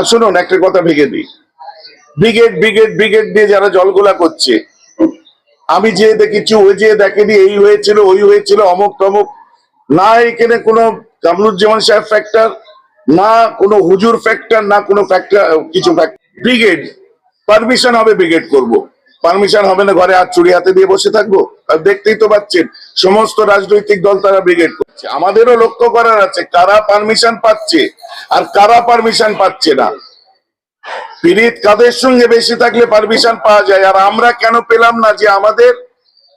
আর শুনুন, একটা কথা ভেঙে দিই। ব্রিগেড ব্রিগেড ব্রিগেড দিয়ে যারা জলগোলা করছে, আমি যে দেখেছি ওই যে দেখেনি, এই হয়েছিল, ওই হয়েছিল, অমুক তমুক। না এখানে কোনো কামরুজ্জামান সাহেব ফ্যাক্টর না কোনো হুজুর ফ্যাক্টর না কোনো ফ্যাক্টর কিছু ব্রিগেড পারমিশন হবে ব্রিগেড করব। পারমিশন হবে না ঘরে হাত চুরি হাতে দিয়ে বসে থাকব? আর দেখতেই তো পাচ্ছেন, সমস্ত রাজনৈতিক দল তারা ব্রিগেড করছে। আমাদেরও লক্ষ্য করার আছে, কারা পারমিশন পাচ্ছে আর কারা পারমিশন পাচ্ছে না। পীড়িত কাদের সঙ্গে বেশি থাকলে পারমিশন পাওয়া যায়? আর আমরা কেন পেলাম না যে আমাদের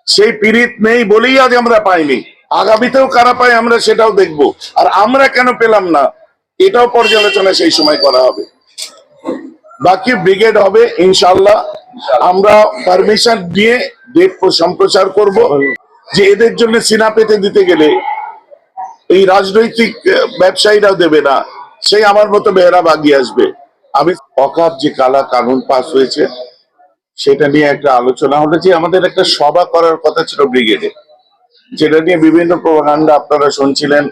সেই পীড়িত নেই বলেই আজ আমরা পাইনি? আগামীতেও কারা পাই আমরা সেটাও দেখব। আর আমরা কেন পেলাম না? এটাও পর্যালোচনা সেই সময় করা হবে। বাকি ব্রিগেড হবে ইনশাল্লাহ আমরা পারমিশন দিয়ে ডেট সম্প্রচার করব যে এদের জন্য সিনা পেতে দিতে গেলে এই রাজনৈতিক আহ, ব্যবসায়ীরাও দেবে না। সেই আমার মতো বেহরা বাগিয়ে আসবে। আমি অকাপ যে কালা কানুন পাস হয়েছে সেটা নিয়ে একটা আলোচনা হলো যে আমাদের একটা সভা করার কথা ছিল ব্রিগেডে। যেটা নিয়ে বিভিন্ন প্রভাকাণ্ডা আপনারা শুনছিলেন।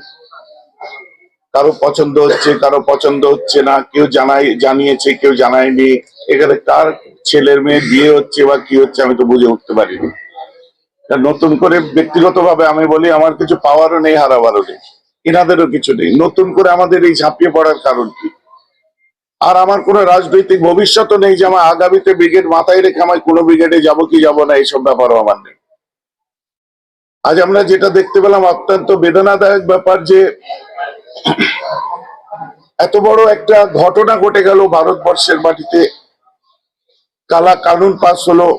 কারও পছন্দ হচ্ছে কারও পছন্দ হচ্ছে না কেউ জানাই জানিয়েছে কেউ জানায়নি। এখানে কার ছেলের মেয়ে, বিয়ে হচ্ছে বা কি হচ্ছে আমি তো বুঝে উঠতে পারিনি। নতুন করে ব্যক্তিগতভাবে আমি বলি, আমার কিছু পাওয়ারও নেই হারাবারও নেই। এনাদেরও কিছু নেই। নতুন করে আমাদের এই ঝাঁপিয়ে পড়ার কারণ কি? আর আমার কোনো রাজনৈতিক ভবিষ্যৎও নেই যে আমার আগামীতে ব্রিগেড মাথায় রেখে আমার কোনো ব্রিগেডে যাব কি যাব না, এইসব ব্যাপারও আমার নেই। আজ আমরা যেটা দেখতে পেলাম, অত্যন্ত বেদনাদায়ক ব্যাপার যে এত বড় একটা ঘটনা ঘটে গেল ভারতবর্ষের মাটিতে। কালা কানুন পাস হলো,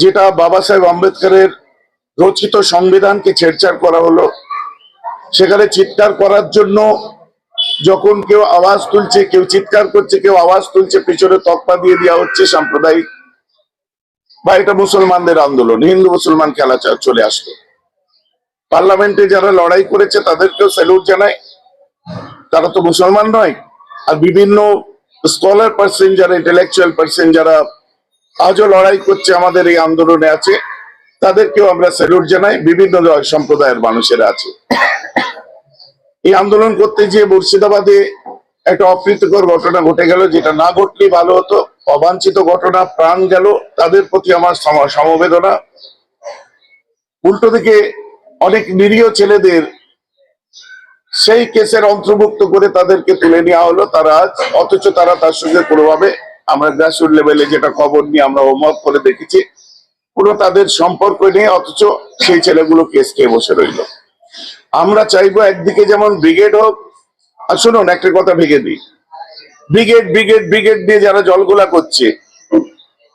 যেটা বাবা সাহেব আম্বেদকরের রচিত সংবিধানকে ছেড়ছাড় করা হলো। সেখানে চিৎকার করার জন্য যখন কেউ আওয়াজ তুলছে, কেউ চিৎকার করছে, কেউ আওয়াজ তুলছে, পিছনে তকপা দিয়ে দেওয়া হচ্ছে সাম্প্রদায়িক। বা এটা মুসলমানদের আন্দোলন, হিন্দু মুসলমান খেলা চলে আসতো পার্লামেন্টে যারা লড়াই করেছে, তাদেরকেও স্যালুট জানায় তারা তো মুসলমান নয়, আর বিভিন্ন স্কলার পার্সন যারা ইন্টেলেকচুয়াল পার্সন যারা, আজও লড়াই করছে আমাদের এই আন্দোলনে আছে, তাদেরকেও আমরা স্যালুট জানাই, বিভিন্ন সম্প্রদায়ের মানুষেরা আছে। এই আন্দোলন করতে গিয়ে মুর্শিদাবাদে একটা অপ্রীতিকর ঘটনা ঘটে গেল, যেটা না ঘটলে ভালো হতো। অবাঞ্ছিত ঘটনা, প্রাণ গেল তাদের প্রতি আমার সমবেদনা। উল্টো দিকে অনেক নিরীহ ছেলেদের সেই কেসের অন্তর্ভুক্ত করে তাদেরকে তুলে নেওয়া হলো। তারা আজ, অথচ তারা তার সঙ্গে কোনোভাবে আমরা গ্রাসরুট লেভেলে যেটা খবর নিয়ে আমরা হোমওয়ার্ক করে দেখেছি, কোনো তাদের সম্পর্ক নেই, অথচ সেই ছেলেগুলো কেস খেয়ে বসে রইল। আমরা চাইব একদিকে যেমন ব্রিগেড হোক, আর শুনুন, একটা কথা ভেঙে দিই। ব্রিগেড ব্রিগেড ব্রিগেড দিয়ে যারা জলগোলা করছে,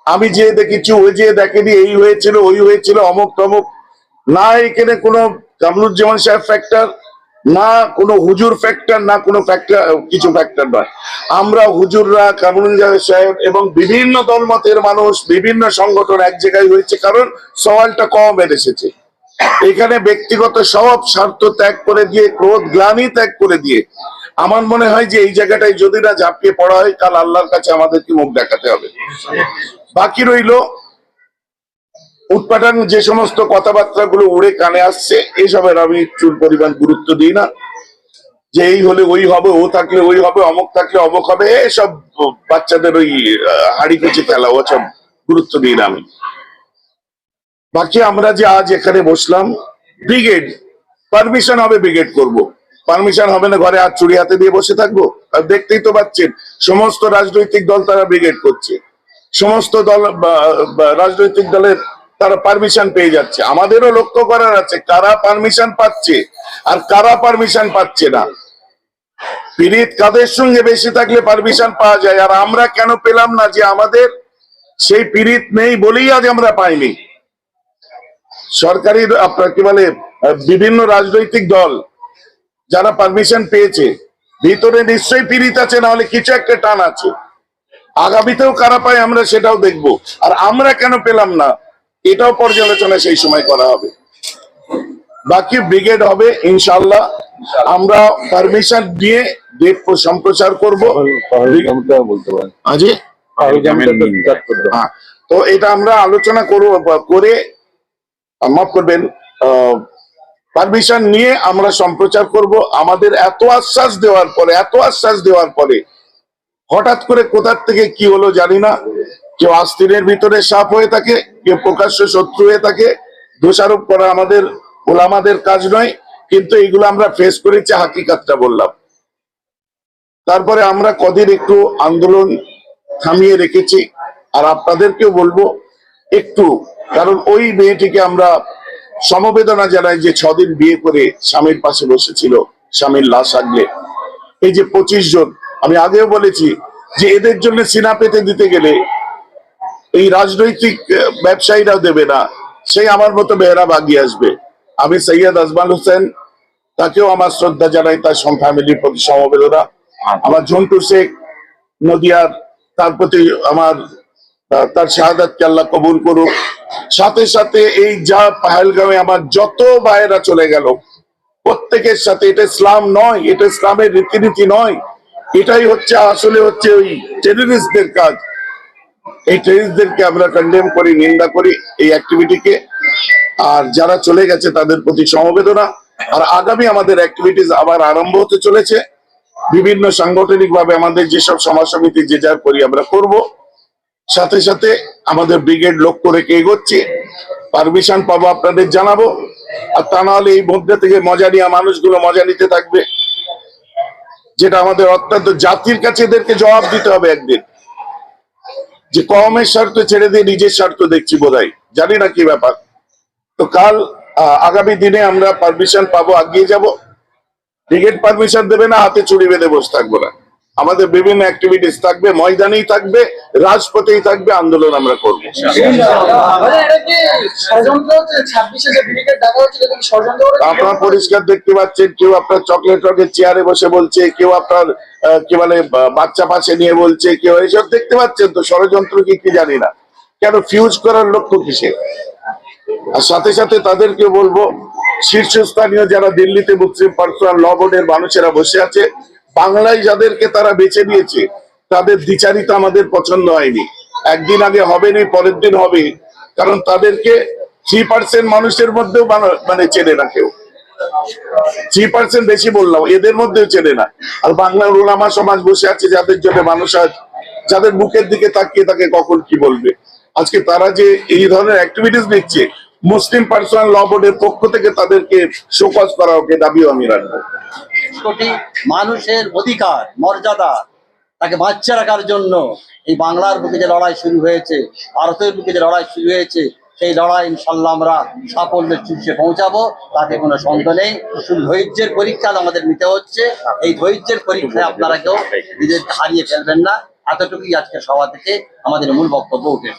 আমি যে দেখেছি, ওই যে দেখেনি, এই হয়েছিল, ওই হয়েছিল অমুক তমুক না এখানে কোনো কামরুজ্জামান সাহেব ফ্যাক্টর না কোনো হুজুর ফ্যাক্টর না কোনো ফ্যাক্টর কিছু ফ্যাক্টর নয়। আমরা হুজুররা কামরুজ্জামান সাহেব এবং বিভিন্ন দলমতের মানুষ, বিভিন্ন সংগঠন এক জায়গায় হয়েছে, কারণ সওয়ালটা কম এসেছে। এখানে ব্যক্তিগত সব স্বার্থ ত্যাগ করে দিয়ে, ক্রোধ, গ্লানি ত্যাগ করে দিয়ে, আমার মনে হয় যে এই জায়গাটায় যদি না ঝাঁপিয়ে পড়া হয়, কাল আল্লাহর কাছে আমাদেরকে মুখ দেখাতে হবে। বাকি রইল উৎপাদন যে সমস্ত কথাবার্তা গুলো উড়ে কানে আসছে, এসবের আমি চুল পরিমাণ গুরুত্ব দিই না। যে এই হলে ওই হবে, ও থাকলে ওই হবে, অমুক থাকলে অমুক হবে, এসব বাচ্চাদের ওই হাড়ি পেঁচে ফেলা ওসব গুরুত্ব দিই না আমি। বাকি আমরা যে আজ এখানে বসলাম, ব্রিগেড, পারমিশন হবে ব্রিগেড করব। পারমিশন হবে না, ঘরে হাত চুরি হাতে দিয়ে বসে থাকব? আর দেখতেই তো পাচ্ছেন, সমস্ত রাজনৈতিক দল তারা ব্রিগেড করছে। সমস্ত দল রাজনৈতিক দলের তারা পারমিশন পেয়ে যাচ্ছে। আমাদেরও লক্ষ্য করার আছে, কারা পারমিশন পাচ্ছে আর কারা পারমিশন পাচ্ছে না। পীড়িত কাদের সঙ্গে বেশি থাকলে পারমিশন পাওয়া যায়? আর আমরা কেন পেলাম না যে আমাদের সেই পীড়িত নেই বলেই আজ আমরা পাইনি? সরকারি, আপনার কি বলে, বিভিন্ন রাজনৈতিক দল যারা পারমিশন পেয়েছে, ভিতরে নিশ্চয়ই পীড়িত আছে না হলে কিছু একটা টান আছে। আগামীতেও কারা পায় আমরা সেটাও দেখব। আর আমরা কেন পেলাম না? এটাও পর্যালোচনা সেই সময় করা হবে। বাকি ব্রিগেড হবে ইনশাল্লাহ আমরা পারমিশন দিয়ে ডেট সম্প্রচার করব। বলতে পারেন। হ্যাঁ। তো এটা আমরা আলোচনা করব করে মাফ করবেন পারমিশন নিয়ে আমরা সম্প্রচার করব। আমাদের এত আশ্বাস দেওয়ার পরে এত আশ্বাস দেওয়ার পরে হঠাৎ করে কোথার থেকে কি হলো জানি না। কেউ আস্তিনের ভিতরে সাপ হয়ে থাকে কেউ প্রকাশ্য শত্রু হয়ে থাকে, দোষারোপ করা আমাদের ওলামাদের কাজ নয়, কিন্তু এইগুলো আমরা ফেস করেছি, হাকিকাতটা বললাম। তারপরে আমরা কদিন একটু আন্দোলন থামিয়ে রেখেছি, আর আপনাদেরকেও বলব একটু, কারণ ওই মেয়েটিকে আমরা সমবেদনা জানাই যে ছদিন বিয়ে করে স্বামীর পাশে বসেছিল, স্বামীর লাশ আগলে। এই যে পঁচিশ জন, আমি আগেও বলেছি যে এদের জন্য সিনা পেতে দিতে গেলে এই রাজনৈতিক ব্যবসায়ীরা দেবে না। সেই আমার মতো মেয়েরা বাগিয়ে আসবে। আমি সৈয়দ আজমান হোসেন, তাকেও আমার শ্রদ্ধা জানাই, তার ফ্যামিলির প্রতি সমবেদনা। আমার ঝন্টু শেখ নদিয়ার, তার প্রতি আমার তার শাহাদাতকে আল্লাহ কবুল করুক। সাথে সাথে এই যা পাহেলগামে আমার যত ভাইয়েরা চলে গেল, প্রত্যেকের সাথে এটা ইসলাম নয়, এটা ইসলামের রীতিনীতি নয়। এটাই হচ্ছে, আসলে হচ্ছে ওই টেররিস্টদের কাজ। এই টেরিস্টদেরকে আমরা কন্ডেম করি, নিন্দা করি এই অ্যাক্টিভিটিকে আর যারা চলে গেছে তাদের প্রতি সমবেদনা। আর আগামী আমাদের অ্যাক্টিভিটিস আবার আরম্ভ হতে চলেছে। বিভিন্ন সাংগঠনিক ভাবে আমাদের যেসব সমাজ সমিতি যে যা করি আমরা করব। সাথে সাথে আমাদের ব্রিগেড লক্ষ্য রেখে এগোচ্ছি। পারমিশন পাবো আপনাদের জানাব। আর তা নাহলে এই মধ্যে থেকে মজা নিয়ে মানুষগুলো মজা নিতে থাকবে। যেটা আমাদের অত্যন্ত জাতির কাছে এদেরকে জবাব দিতে হবে একদিন। যে কমের স্বার্থ ছেড়ে দিয়ে নিজের স্বার্থ দেখছি বোধহয়। জানি না কি ব্যাপার। তো কাল আগামী দিনে আমরা পারমিশন পাবো, আগিয়ে যাব। টিকিট পারমিশন দেবে না, হাতে চুরি বেঁধে বসে থাকব না। আমাদের বিভিন্ন অ্যাক্টিভিটিস থাকবে ময়দানেই থাকবে রাজপথেই থাকবে আন্দোলন আমরা করব। মানে আপনারা পরিষ্কার দেখতে পাচ্ছেন কেউ আপনার চকলেট রকের চেয়ারে বসে বলছে কেউ আপনার কি বলে বাচ্চা পাশে নিয়ে বলছে কেউ এইসব দেখতে পাচ্ছেন তো ষড়যন্ত্র কি কি জানি না। কেন ফিউজ করার লক্ষ্য কিসে আর সাথে সাথে তাদেরকে বলব শীর্ষস্থানীয় যারা দিল্লিতে মুসলিম পার্সোনাল ল বোর্ডের মানুষেরা বসে আছে বাংলায় যাদেরকে তারা বেছে নিয়েছে, তাদের দ্বিচারিতা আমাদের পছন্দ হয়নি। একদিন আগে হবে নি, পরের দিন হবে। কারণ তাদেরকে থ্রি পার্সেন্ট মানুষের মধ্যেও মানে চেনে না কেউ। থ্রি পার্সেন্ট বেশি বললাম, এদের মধ্যেও চেনে না। আর বাংলার ওলামা সমাজ বসে আছে, যাদের জন্য মানুষ আজ, যাদের মুখের দিকে তাকিয়ে তাকে কখন কি বলবে? আজকে তারা যে এই ধরনের অ্যাক্টিভিটিস নিচ্ছে, মুসলিম পার্সোনাল ল বোর্ডের পক্ষ থেকে তাদেরকে শোকজ করা ওকে দাবিও আমি রাখব। কোটি মানুষের অধিকার, মর্যাদা তাকে বাঁচিয়ে রাখার জন্য এই বাংলার বুকে যে লড়াই শুরু হয়েছে, ভারতের বুকে যে লড়াই শুরু হয়েছে, সেই লড়াই ইনশাল্লাহ আমরা সাফল্যের শীর্ষে পৌঁছাবো। তাতে কোনো সন্দেহ নেই। শুধু ধৈর্যের পরীক্ষা আমাদের নিতে হচ্ছে। এই ধৈর্যের পরীক্ষায় আপনারা কেউ নিজেদেরকে হারিয়ে ফেলবেন না। এতটুকুই আজকে সভা থেকে আমাদের মূল বক্তব্য উঠে।